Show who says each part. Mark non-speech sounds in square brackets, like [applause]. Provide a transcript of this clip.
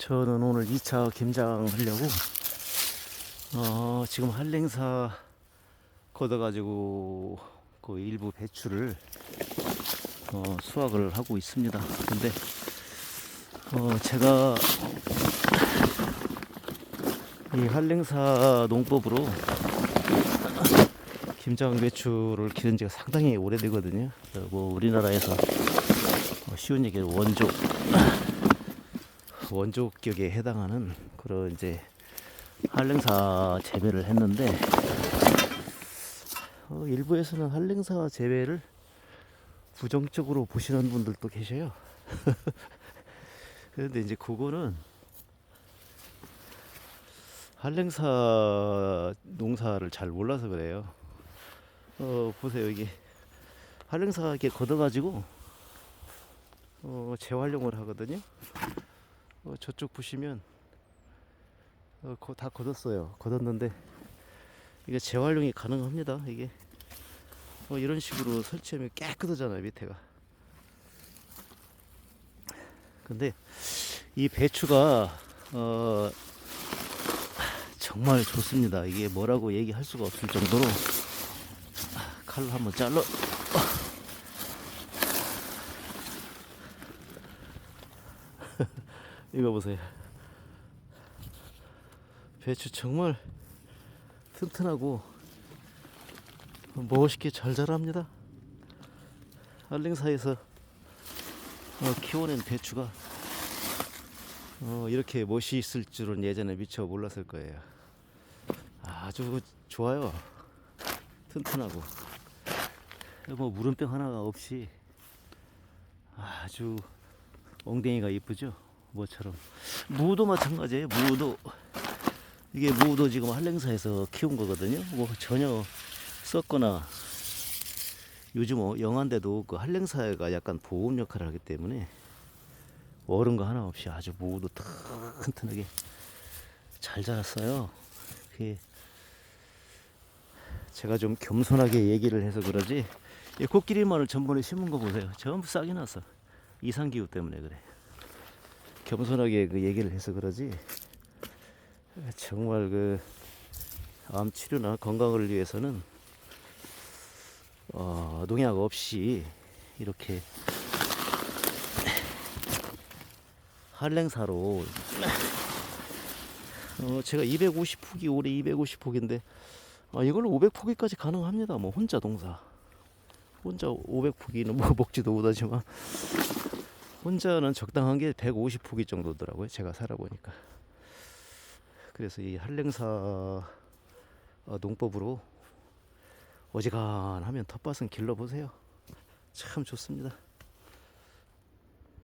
Speaker 1: 저는 오늘 2차 김장 하려고 어, 지금 한랭사 걷어가지고 그 일부 배추를 어, 수확을 하고 있습니다. 근데 어, 제가 이 한랭사 농법으로 김장 배추를 기른 지가 상당히 오래되거든요. 어, 뭐 우리나라에서 어, 쉬운 얘기로 원조 원조격에 해당하는 그런 이제 한랭사 재배를 했는데 어, 일부에서는 한랭사 재배를 부정적으로 보시는 분들도 계셔요. [laughs] 그런데 이제 그거는 한랭사 농사를 잘 몰라서 그래요. 어 보세요 이게 한랭사 이렇게 걷어가지고 어 재활용을 하거든요. 어, 저쪽 보시면 어, 거- 다 걷었어요. 걷었는데 이게 재활용이 가능합니다. 이게 어, 이런 식으로 설치하면 깨끗하잖아요 밑에가. 근데 이 배추가 어, 정말 좋습니다. 이게 뭐라고 얘기할 수가 없을 정도로 아, 칼로 한번 잘라. 이거 보세요. 배추 정말 튼튼하고 멋있게 잘 자랍니다. 한랭사에서 어, 키워낸 배추가 어, 이렇게 멋있을 줄은 예전에 미처 몰랐을 거예요. 아주 좋아요. 튼튼하고 뭐 물음병 하나가 없이 아주 엉덩이가 이쁘죠. 뭐처럼 무도 마찬가지예요. 무도 이게 무도 지금 한랭사에서 키운 거거든요. 뭐 전혀 썩거나 요즘 어, 영한데도 그 한랭사가 약간 보온 역할을 하기 때문에 얼은 거 하나 없이 아주 무도 튼튼하게 잘 자랐어요. 그게 제가 좀 겸손하게 얘기를 해서 그러지 이 코끼리 마늘 전번에 심은 거 보세요. 전부 싹이 났어. 이상기후 때문에 그래. 겸손하게 그 얘기를 해서 그러지. 정말 그 암 치료나 건강을 위해서는 어, 농약 없이 이렇게 한랭사로 어, 제가 250포기 올해 250포기인데 아, 이걸로 500포기까지 가능합니다. 뭐 혼자 동사. 혼자 500포기는 뭐 먹지도 못하지만 혼자는 적당한 게 150포기 정도더라고요. 제가 살아보니까. 그래서 이 한랭사 어, 농법으로 어지간하면 텃밭은 길러보세요. 참 좋습니다.